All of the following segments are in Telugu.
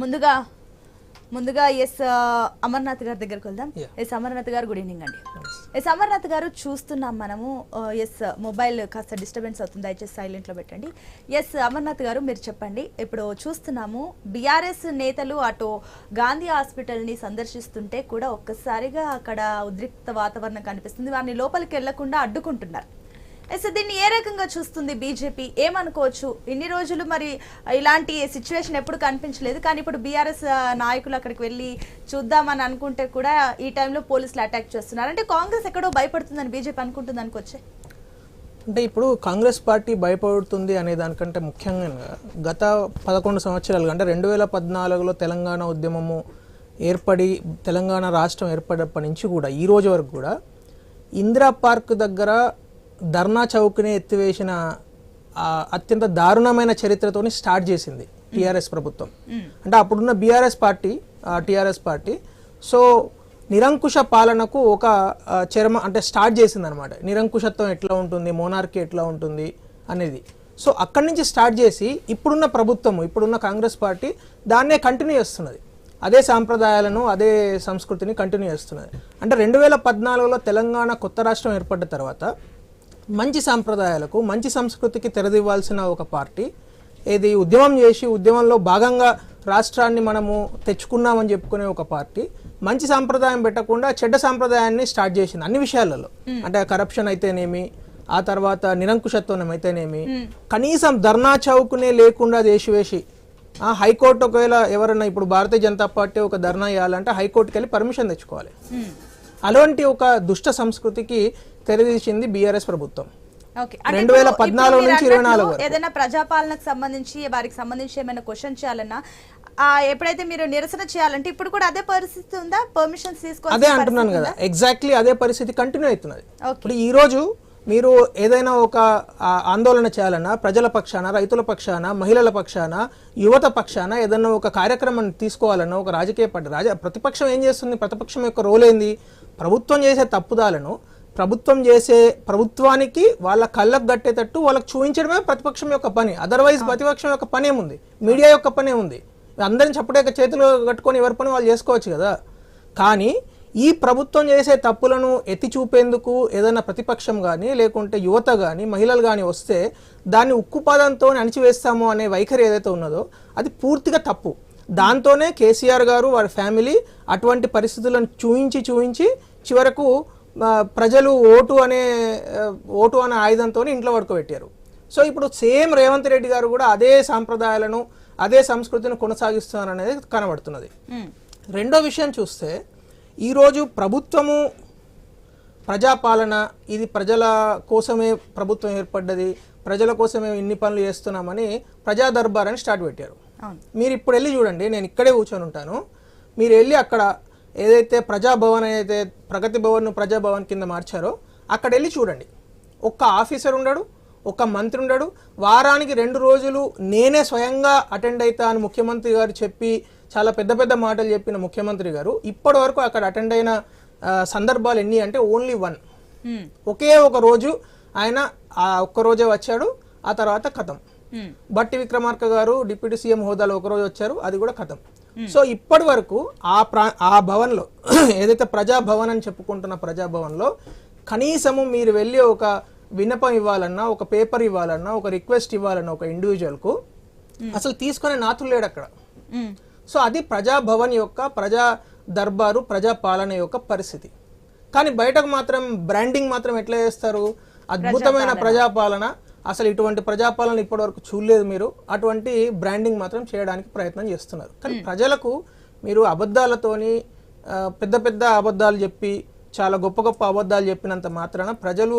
ముందుగా ముందుగా ఎస్ అమర్నాథ్ గారి దగ్గరికి వెళ్దాం. ఎస్ అమర్నాథ్ గారు గుడ్ ఈవినింగ్ అండి. ఎస్ అమర్నాథ్ గారు చూస్తున్నాం మనము ఎస్ మొబైల్ కాస్త డిస్టర్బెన్స్ అవుతుంది దయచేసి సైలెంట్లో పెట్టండి. ఎస్ అమర్నాథ్ గారు మీరు చెప్పండి. ఇప్పుడు చూస్తున్నాము బీఆర్ఎస్ నేతలు అటు గాంధీ హాస్పిటల్ని సందర్శిస్తుంటే కూడా ఒక్కసారిగా అక్కడ ఉద్రిక్త వాతావరణం కనిపిస్తుంది. వారిని లోపలికి వెళ్ళకుండా అడ్డుకుంటున్నారు. ఎస్ దీన్ని ఏ రకంగా చూస్తుంది బీజేపీ? ఏమనుకోవచ్చు? ఇన్ని రోజులు మరి ఇలాంటి సిచ్యువేషన్ ఎప్పుడు కనిపించలేదు. కానీ ఇప్పుడు బీఆర్ఎస్ నాయకులు అక్కడికి వెళ్ళి చూద్దామని అనుకుంటే కూడా ఈ టైంలో పోలీసులు అటాక్ చేస్తున్నారు. అంటే కాంగ్రెస్ ఎక్కడో భయపడుతుందని బీజేపీ అనుకుంటుంది అనుకోవచ్చే? అంటే ఇప్పుడు కాంగ్రెస్ పార్టీ భయపడుతుంది అనే దానికంటే ముఖ్యంగా గత పదకొండు సంవత్సరాలుగా అంటే రెండు వేల పద్నాలుగులో తెలంగాణ ఉద్యమము ఏర్పడి తెలంగాణ రాష్ట్రం ఏర్పడినప్పటి నుంచి కూడా ఈ రోజు వరకు కూడా ఇందిరా పార్క్ దగ్గర ధర్నా చౌక్ని ఎత్తివేసిన అత్యంత దారుణమైన చరిత్రతోని స్టార్ట్ చేసింది టీఆర్ఎస్ ప్రభుత్వం. అంటే అప్పుడున్న BRS party TRS party. So నిరంకుశ పాలనకు ఒక చరమ అంటే స్టార్ట్ చేసింది అనమాట నిరంకుశత్వం ఎట్లా ఉంటుంది మోనార్కీ ఎట్లా ఉంటుంది అనేది. సో అక్కడి నుంచి స్టార్ట్ చేసి ఇప్పుడున్న ప్రభుత్వం ఇప్పుడున్న కాంగ్రెస్ పార్టీ దాన్నే కంటిన్యూ చేస్తున్నది. అదే సాంప్రదాయాలను అదే సంస్కృతిని కంటిన్యూ చేస్తున్నది. అంటే రెండు వేల పద్నాలుగులో తెలంగాణ కొత్త రాష్ట్రం ఏర్పడ్డ తర్వాత మంచి సాంప్రదాయాలకు మంచి సంస్కృతికి తెరదివ్వాల్సిన ఒక పార్టీ. ఇది ఉద్యమం చేసి ఉద్యమంలో భాగంగా రాష్ట్రాన్ని మనము తెచ్చుకున్నామని చెప్పుకునే ఒక పార్టీ. మంచి సాంప్రదాయం పెట్టకుండా చెడ్డ సాంప్రదాయాన్ని స్టార్ట్ చేసింది అన్ని విషయాలలో. అంటే కరప్షన్ అయితేనేమి ఆ తర్వాత నిరంకుశత్వం అయితేనేమి. కనీసం ధర్నా చౌకునే లేకుండా దేశవేసి ఆ హైకోర్టు ఒకవేళ ఎవరైనా ఇప్పుడు భారతీయ జనతా పార్టీ ఒక ధర్నా చేయాలంటే హైకోర్టుకి వెళ్ళి పర్మిషన్ తెచ్చుకోవాలి. అలాంటి ఒక దుష్ట సంస్కృతికి తెరదీసింది బీఆర్ఎస్ ప్రభుత్వం. ఓకే. రెండు వేల పద్నాలుగు నుంచి ఇరవై నాలుగు. ఏదైనా ప్రజాపాలనకు సంబంధించి వారికి సంబంధించి ఏమైనా క్వశ్చన్ చేయాలన్నా ఎప్పుడైతే మీరు నిరసన చేయాలంటే ఇప్పుడు కూడా అదే పరిస్థితి ఉందా? పర్మిషన్స్ తీసుకోవాలి అదే అంటున్నాను కదా. ఎగ్జాక్ట్లీ అదే పరిస్థితి కంటిన్యూ అవుతున్నది. ఇప్పుడు ఈ రోజు మీరు ఏదైనా ఒక ఆందోళన చేయాలన్నా ప్రజల పక్షాన రైతుల పక్షాన మహిళల పక్షాన యువత పక్షాన ఏదైనా ఒక కార్యక్రమం తీసుకోవాలన్నా ఒక రాజకీయ పార్టీ రాజ ప్రతిపక్షం ఏం చేస్తుంది? ప్రతిపక్షం యొక్క రోల్ ఏంది? ప్రభుత్వం చేసే తప్పుదాలను ప్రభుత్వం చేసే ప్రభుత్వానికి వాళ్ళ కళ్ళకు గట్టేటట్టు వాళ్ళకి చూపించడమే ప్రతిపక్షం యొక్క పని. అదర్వైజ్ ప్రతిపక్షం యొక్క పని ఏముంది మీడియా యొక్క పని ఏముంది అందరిని చప్పుడేక చేతులు కట్టుకొని ఎవరి పని వాళ్ళు చేసుకోవచ్చు కదా. కానీ ఈ ప్రభుత్వం చేసే తప్పులను ఎత్తి చూపేందుకు ఏదైనా ప్రతిపక్షం కానీ లేకుంటే యువత కానీ మహిళలు కానీ వస్తే దాన్ని ఉక్కుపాదంతో అణిచివేస్తాము అనే వైఖరి ఏదైతే ఉన్నదో అది పూర్తిగా తప్పు. దాంతోనే కేసీఆర్ గారు వారి ఫ్యామిలీ అటువంటి పరిస్థితులను చూయించి చూయించి చివరకు ప్రజలు ఓటు అనే ఓటు అనే ఆయుధంతో ఇంట్లో పడుకోబెట్టారు. సో ఇప్పుడు సేమ్ రేవంత్ రెడ్డి గారు కూడా అదే సాంప్రదాయాలను అదే సంస్కృతిని కొనసాగిస్తున్నారు అనేది కనబడుతున్నది రెండో విషయం చూస్తే ఈరోజు ప్రభుత్వము ప్రజాపాలన ఇది ప్రజల కోసమే ప్రభుత్వం ఏర్పడ్డది ప్రజల కోసమే ఇన్ని పనులు చేస్తున్నామని ప్రజా దర్బార్ అని స్టార్ట్ పెట్టారు. మీరు ఇప్పుడు వెళ్ళి చూడండి నేను ఇక్కడే కూర్చొని ఉంటాను. మీరు వెళ్ళి అక్కడ ఏదైతే ప్రజాభవన్ అయితే ప్రగతి భవన్ ప్రజాభవన్ కింద మార్చారో అక్కడ వెళ్ళి చూడండి. ఒక్క ఆఫీసర్ ఉండడు ఒక్క మంత్రి ఉండడు. వారానికి రెండు రోజులు నేనే స్వయంగా అటెండ్ అవుతా అని ముఖ్యమంత్రి గారు చెప్పి చాలా పెద్ద పెద్ద మాటలు చెప్పిన ముఖ్యమంత్రి గారు ఇప్పటి వరకు అక్కడ అటెండ్ అయిన సందర్భాలు ఎన్ని అంటే ఓన్లీ వన్. ఒకే ఒక రోజు ఆయన ఆ ఒక్క రోజే వచ్చాడు ఆ తర్వాత కథం. బట్టి విక్రమార్క గారు డిప్యూటీ సీఎం హోదాలో ఒకరోజు వచ్చారు అది కూడా కథం. సో ఇప్పటి వరకు ఆ ప్రా ఆ భవన్లో ఏదైతే ప్రజాభవన్ అని చెప్పుకుంటున్న ప్రజాభవన్లో కనీసము మీరు వెళ్ళి ఒక విన్నపం ఇవ్వాలన్నా ఒక పేపర్ ఇవ్వాలన్నా ఒక రిక్వెస్ట్ ఇవ్వాలన్నా ఒక ఇండివిజువల్కు అసలు తీసుకునే నాతులు లేడు అక్కడ. Hmm. సో అది ప్రజాభవన్ యొక్క ప్రజా దర్బారు ప్రజా పాలన యొక్క పరిస్థితి. కానీ బయటకు మాత్రం బ్రాండింగ్ మాత్రం ఎట్లా చేస్తారు? అద్భుతమైన ప్రజాపాలన. అసలు ఇటువంటి ప్రజాపాలన ఇప్పటివరకు చూడలేదు మీరు. అటువంటి బ్రాండింగ్ మాత్రం చేయడానికి ప్రయత్నం చేస్తున్నారు. కానీ ప్రజలకు మీరు అబద్ధాలతోని పెద్ద పెద్ద అబద్ధాలు చెప్పి చాలా గొప్ప గొప్ప అబద్ధాలు చెప్పినంత మాత్రాన ప్రజలు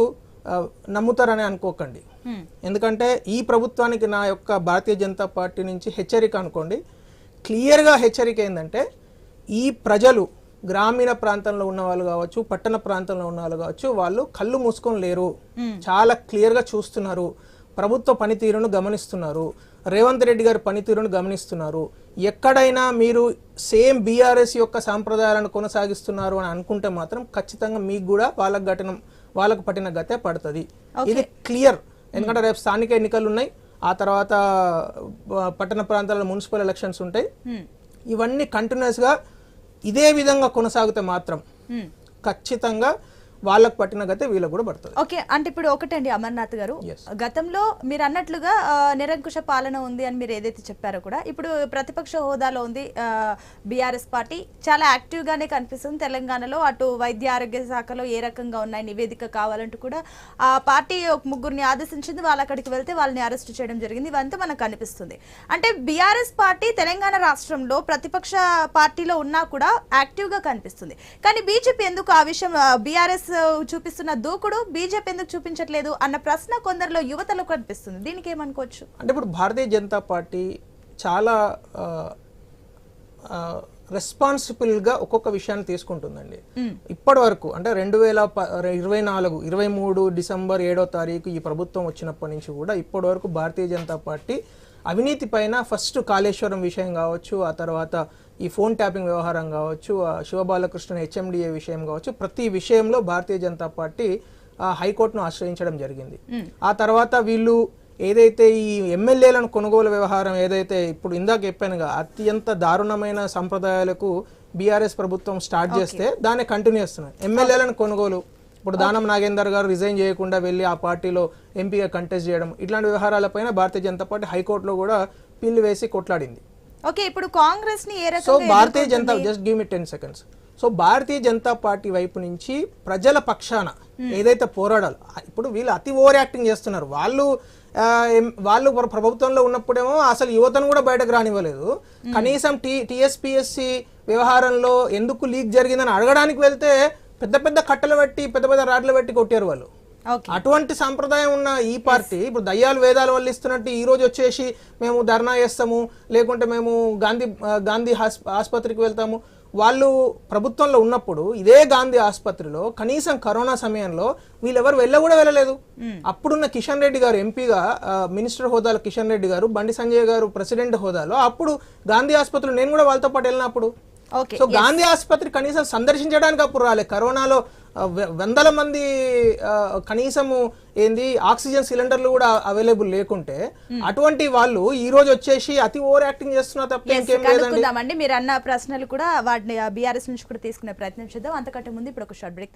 నమ్ముతారని అనుకోకండి. Hmm. ఎందుకంటే ఈ ప్రభుత్వానికి నా యొక్క భారతీయ జనతా పార్టీ నుంచి హెచ్చరిక అనుకోండి. క్లియర్గా హెచ్చరిక ఏంటంటే ఈ ప్రజలు గ్రామీణ ప్రాంతంలో ఉన్న వాళ్ళు కావచ్చు పట్టణ ప్రాంతంలో ఉన్న వాళ్ళు కావచ్చు వాళ్ళు కళ్ళు మూసుకొని లేరు. చాలా క్లియర్గా చూస్తున్నారు. ప్రభుత్వ పనితీరును గమనిస్తున్నారు. రేవంత్ రెడ్డి గారి పనితీరును గమనిస్తున్నారు. ఎక్కడైనా మీరు సేమ్ బీఆర్ఎస్ యొక్క సాంప్రదాయాలను కొనసాగిస్తున్నారు అని అనుకుంటే మాత్రం ఖచ్చితంగా మీకు కూడా వాళ్ళకు ఘటన వాళ్ళకు పట్టిన గతే పడుతుంది. ఇది క్లియర్. ఎందుకంటే రేపు స్థానిక ఎన్నికలు ఉన్నాయి. ఆ తర్వాత పట్టణ ప్రాంతాల్లో మున్సిపల్ ఎలక్షన్స్ ఉంటాయి. ఇవన్నీ కంటిన్యూస్గా ఇదే విధంగా కొనసాగితే మాత్రం. ఖచ్చితంగా వాళ్ళకు పట్టిన గతే వీళ్ళకు కూడా పడుతుంది. ఓకే అంటే ఇప్పుడు ఒకటండి అమర్నాథ్ గారు. గతంలో మీరు అన్నట్లుగా నిరంకుశ పాలన ఉంది అని మీరు ఏదైతే చెప్పారో కూడా ఇప్పుడు ప్రతిపక్ష హోదాలో ఉంది బీఆర్ఎస్ పార్టీ. చాలా యాక్టివ్ గానే కనిపిస్తుంది తెలంగాణలో. అటు వైద్య ఆరోగ్య శాఖలో ఏ రకంగా ఉన్నాయి నివేదిక కావాలంటూ కూడా ఆ పార్టీ ఒక ముగ్గురిని ఆదేశించింది. వాళ్ళు అక్కడికి వెళ్తే వాళ్ళని అరెస్ట్ చేయడం జరిగింది. ఇవంతా మనకు కనిపిస్తుంది. అంటే బీఆర్ఎస్ పార్టీ తెలంగాణ రాష్ట్రంలో ప్రతిపక్ష పార్టీలో ఉన్నా కూడా యాక్టివ్గా కనిపిస్తుంది. కానీ బీజేపీ ఎందుకు ఆ విషయం బీఆర్ఎస్ చూపిస్తున్న దూకుడు బీజేపీ ఎందుకు చూపించట్లేదు అన్న ప్రశ్న కొందరిలో యువతలో కనిపిస్తుంది. దీనికి ఏమనుకోవచ్చు? అంటే ఇప్పుడు భారతీయ జనతా పార్టీ చాలా రెస్పాన్సిబుల్గా ఒక్కొక్క విషయాన్ని తీసుకుంటుందండి. ఇప్పటి వరకు అంటే రెండు వేల ఇరవై నాలుగు ఇరవై మూడు డిసెంబర్ ఏడో తారీఖు ఈ ప్రభుత్వం వచ్చినప్పటి నుంచి కూడా ఇప్పటి వరకు భారతీయ జనతా పార్టీ అవినీతి పైన ఫస్ట్ కాళేశ్వరం విషయం కావచ్చు ఆ తర్వాత ఈ ఫోన్ ట్యాపింగ్ వ్యవహారం కావచ్చు శివబాలకృష్ణ హెచ్ఎండిఏ విషయం కావచ్చు ప్రతి విషయంలో భారతీయ జనతా పార్టీ హైకోర్టును ఆశ్రయించడం జరిగింది. ఆ తర్వాత వీళ్ళు ఏదైతే ఈ ఎమ్మెల్యేలను కొనుగోలు వ్యవహారం ఏదైతే ఇప్పుడు ఇందాక చెప్పానుగా అత్యంత దారుణమైన సంప్రదాయాలకు బీఆర్ఎస్ ప్రభుత్వం స్టార్ట్ చేస్తే దాన్ని కంటిన్యూ చేస్తున్నారు. ఎమ్మెల్యేలను కొనుగోలు ఇప్పుడు దానం నాగేందర్ గారు రిజైన్ చేయకుండా వెళ్ళి ఆ పార్టీలో ఎంపీగా కంటెస్ట్ చేయడం ఇట్లాంటి వ్యవహారాలపైన భారతీయ జనతా పార్టీ హైకోర్టులో కూడా పిల్లు వేసి కొట్లాడింది. ఓకే ఇప్పుడు కాంగ్రెస్ని ఏ so Bharatiya Janata just give me ten seconds so Bharatiya Janata party వైపు నుంచి ప్రజల పక్షాన ఏదైతే పోరాడాలి ఇప్పుడు వీళ్ళు అతి ఓవర్ యాక్టింగ్ చేస్తున్నారు. వాళ్ళు వాళ్ళు ప్ర- ప్రభుత్వంలో ఉన్నప్పుడేమో అసలు యువతను కూడా బయటకు రానివ్వలేదు. కనీసం టీ టీఎస్పీఎస్సి వ్యవహారంలో ఎందుకు లీక్ జరిగిందని అడగడానికి వెళ్తే పెద్ద పెద్ద కట్టలు పెట్టి పెద్ద పెద్ద రాడ్లు పెట్టి కొట్టారు వాళ్ళు. అటువంటి సాంప్రదాయం ఉన్న ఈ పార్టీ ఇప్పుడు దయ్యాలు వేదాలు వల్లిస్తున్నట్టు ఈ రోజు వచ్చేసి మేము ధర్నా చేస్తాము లేకుంటే మేము గాంధీ గాంధీ ఆసుపత్రికి వెళ్తాము. వాళ్ళు ప్రభుత్వంలో ఉన్నప్పుడు ఇదే గాంధీ ఆసుపత్రిలో కనీసం కరోనా సమయంలో వీళ్ళెవరు వెళ్ళ కూడా వెళ్ళలేదు. అప్పుడున్న కిషన్ రెడ్డి గారు ఎంపీగా మినిస్టర్ హోదాలో కిషన్ రెడ్డి గారు బండి సంజయ్ గారు ప్రెసిడెంట్ హోదాలో అప్పుడు గాంధీ ఆసుపత్రిలో నేను కూడా వాళ్ళతో పాటు వెళ్ళినప్పుడు సో గాంధీ ఆసుపత్రి కనీసం సందర్శించడానికి అప్పుడు రాలే. కరోనాలో వందల మంది కనీసము ఏంది ఆక్సిజన్ సిలిండర్లు కూడా అవైలబుల్ లేకుంటే అటువంటి వాళ్ళు ఈ రోజు వచ్చేసి అతి ఓవర్ యాక్టింగ్ చేస్తున్నా తప్ప ఇంకేం లేదండి. మీరు అన్న ప్రశ్నలు కూడా వాటిని బీఆర్ఎస్ నుంచి కూడా తీసుకునే ప్రయత్నం చేద్దాం. అంతకంటే ముందు ఇప్పుడు ఒక షార్ట్ బ్రేక్